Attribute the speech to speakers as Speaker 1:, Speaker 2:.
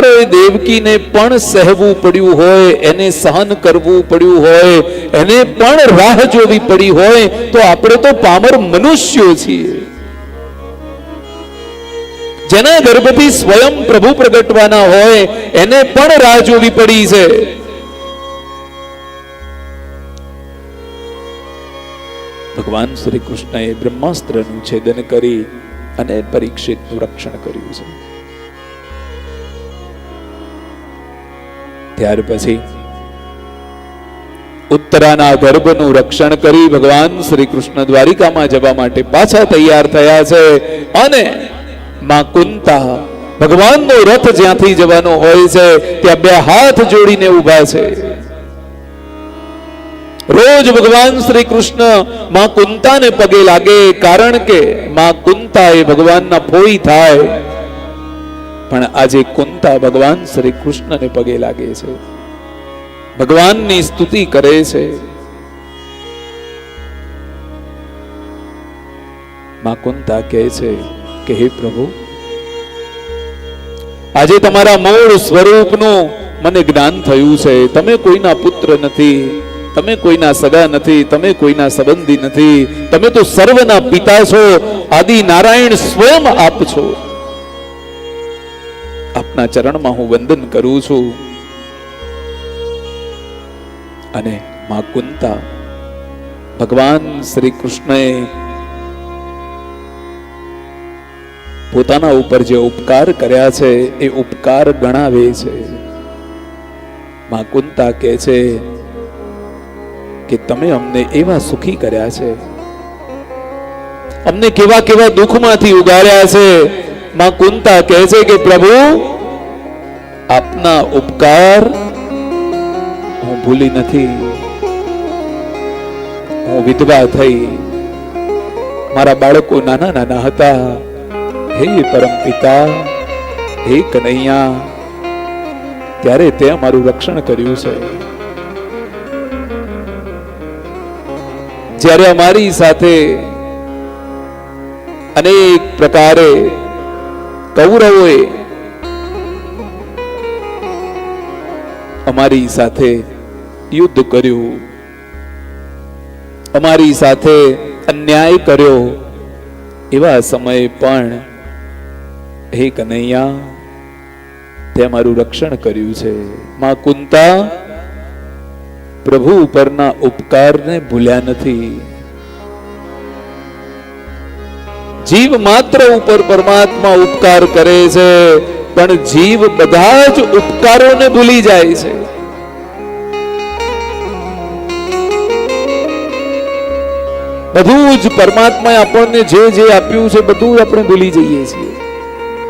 Speaker 1: તમારે દેવકીને પણ સહેવું પડ્યું હોય, એને સહન કરવું પડ્યું હોય, એને પણ રાહ જોવી પડી હોય, તો આપણે તો પામર મનુષ્યો છીએ. જેના ગર્ભથી સ્વયં પ્રભુ પ્રગટવાના હોય, એને પણ રાહ જોવી પડી છે. ભગવાન શ્રી કૃષ્ણએ બ્રહ્માસ્ત્રનું છેદન કરી અને પરીક્ષિતનું રક્ષણ કર્યું છે. ત્યાર પછી ઉત્તરાના ગર્ભનું રક્ષણ કરી ભગવાન શ્રી કૃષ્ણ દ્વારિકામાં જવા માટે પાછા તૈયાર થયા છે. અને માં કુંતા ભગવાનનો રથ જ્યાંથી જવાનો હોય છે, ત્યાં બે હાથ જોડીને ઊભા છે. રોજ ભગવાન શ્રી કૃષ્ણમાં કુંતાને પગે લાગે, કારણ કે માં કુંતા એ ભગવાનના ફોઈ થાય. પણ આજે કુંતા ભગવાન શ્રી કૃષ્ણને પગે લાગે છે. ભગવાનની સ્તુતિ કરે છે. માં કુંતા કહે છે કે, હે પ્રભુ, આજે તમારા મૂળ સ્વરૂપનું મને જ્ઞાન થયું છે. તમે કોઈના પુત્ર નથી, તમે કોઈના સગા નથી, તમે કોઈના સંબંધી નથી. તમે તો સર્વના પિતા છો. આદિ નારાયણ સ્વયં આપ છો. આપના ચરણમાં હું વંદન કરું છું. અને માં કુંતા ભગવાન શ્રી કૃષ્ણએ પોતાના ઉપર જે ઉપકાર કર્યા છે, એ ઉપકાર ગણાવે છે. માં કુંતા કહે છે કે તમે અમને એવા સુખી કર્યા છે. અમને કેવા કેવા દુઃખમાંથી ઉગાર્યા છે. માં કુંતા કહે છે કે પ્રભુ આપના ઉપકાર હું ભૂલી નથી. હું વિધવા થઈ. મારા બાળકો નાના નાના હતા. હે પરમ પિતા, હે કનૈયા, ત્યારે તે અમારું રક્ષણ કર્યું છે. જ્યારે અમારી સાથે અનેક પ્રકારે કૌરવોએ અમારી સાથે યુદ્ધ કર્યું. અમારી સાથે અન્યાય કર્યો. એવા સમયે પણ હે કનૈયા, તે અમારું રક્ષણ કર્યું છે. માં કુંતા, પ્રભુ ઉપરના ઉપકારને ભૂલ્યા નથી. જીવ માત્ર ઉપર પરમાત્મા ઉપકાર કરે છે. પણ જીવ બધા જ ઉપકારોને ભૂલી જાય છે. બધું જ પરમાત્માએ આપણને જે જે આપ્યું છે બધું આપણે ભૂલી જઈએ છીએ.